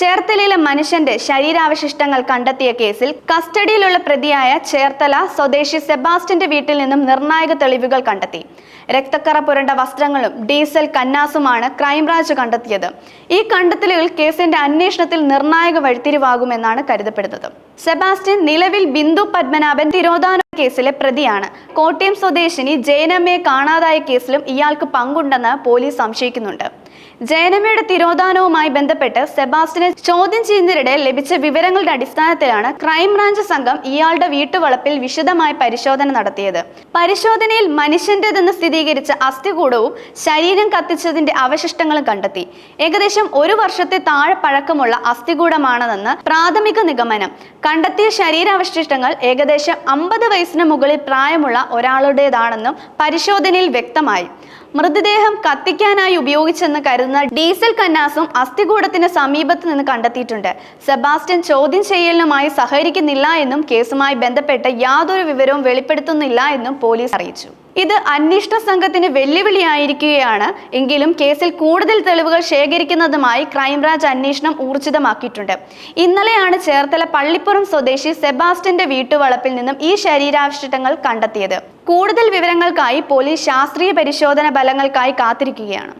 ചേർത്തലയിലെ മനുഷ്യന്റെ ശരീരാവശിഷ്ടങ്ങൾ കണ്ടെത്തിയ കേസിൽ കസ്റ്റഡിയിലുള്ള പ്രതിയായ ചേർത്തല സ്വദേശി സെബാസ്റ്റ്യന്റെ വീട്ടിൽ നിന്നും നിർണായക തെളിവുകൾ കണ്ടെത്തി. രക്തക്കറ പുരണ്ട വസ്ത്രങ്ങളും ഡീസൽ കന്നാസുമാണ് ക്രൈംബ്രാഞ്ച് കണ്ടെത്തിയത്. ഈ കണ്ടെത്തലുകൾ കേസിന്റെ അന്വേഷണത്തിൽ നിർണായക വഴിത്തിരിവാകുമെന്നാണ് കരുതപ്പെടുന്നത്. സെബാസ്റ്റ്യൻ നിലവിൽ ബിന്ദു പത്മനാഭൻ തിരോധാന കേസിലെ പ്രതിയാണ്. കോട്ടയം സ്വദേശിനി ജയനമ്മയെ കാണാതായ കേസിലും ഇയാൾക്ക് പങ്കുണ്ടെന്ന് പോലീസ് സംശയിക്കുന്നുണ്ട്. ജയനമ്മയുടെ തിരോധാനവുമായി ബന്ധപ്പെട്ട് സെബാസ്റ്റിനെ ചോദ്യം ചെയ്യുന്നതിനിടെ ലഭിച്ച വിവരങ്ങളുടെ അടിസ്ഥാനത്തിലാണ് ക്രൈംബ്രാഞ്ച് സംഘം ഇയാളുടെ വീട്ടുവളപ്പിൽ വിശദമായി പരിശോധന നടത്തിയത്. പരിശോധനയിൽ മനുഷ്യന്റേതെന്ന് സ്ഥിരീകരിച്ച അസ്ഥികൂടവും ശരീരം കത്തിച്ചതിന്റെ അവശിഷ്ടങ്ങളും കണ്ടെത്തി. ഏകദേശം ഒരു വർഷത്തെ താഴെ പഴക്കമുള്ള അസ്ഥികൂടമാണെന്ന് പ്രാഥമിക നിഗമനം. കണ്ടെത്തിയ ശരീരാവശിഷ്ടങ്ങൾ ഏകദേശം അമ്പത് വയസ്സിന് മുകളിൽ പ്രായമുള്ള ഒരാളുടേതാണെന്നും പരിശോധനയിൽ വ്യക്തമായി. മൃതദേഹം കത്തിക്കാനായി ഉപയോഗിച്ചെന്ന് കരുതുന്ന ഡീസൽ കന്നാസും അസ്ഥികൂടത്തിന് സമീപത്ത് നിന്ന് കണ്ടെത്തിയിട്ടുണ്ട്. സെബാസ്റ്റ്യൻ ചോദ്യം ചെയ്യലിനുമായി സഹകരിക്കുന്നില്ല എന്നും കേസുമായി ബന്ധപ്പെട്ട് യാതൊരു വിവരവും വെളിപ്പെടുത്തുന്നില്ല എന്നും പോലീസ് അറിയിച്ചു. ഇത് അന്വേഷണ സംഘത്തിന് വെല്ലുവിളിയായിരിക്കുകയാണ്. എങ്കിലും കേസിൽ കൂടുതൽ തെളിവുകൾ ശേഖരിക്കുന്നതുമായി ക്രൈംബ്രാഞ്ച് അന്വേഷണം ഊർജിതമാക്കിയിട്ടുണ്ട്. ഇന്നലെയാണ് ചേർത്തല പള്ളിപ്പുറം സ്വദേശി സെബാസ്റ്റ്യന്റെ വീട്ടുവളപ്പിൽ നിന്നും ഈ ശരീരാവശിഷ്ടങ്ങൾ കണ്ടെത്തിയത്. കൂടുതൽ വിവരങ്ങൾക്കായി പോലീസ് ശാസ്ത്രീയ പരിശോധന ഫലങ്ങൾക്കായി കാത്തിരിക്കുകയാണ്.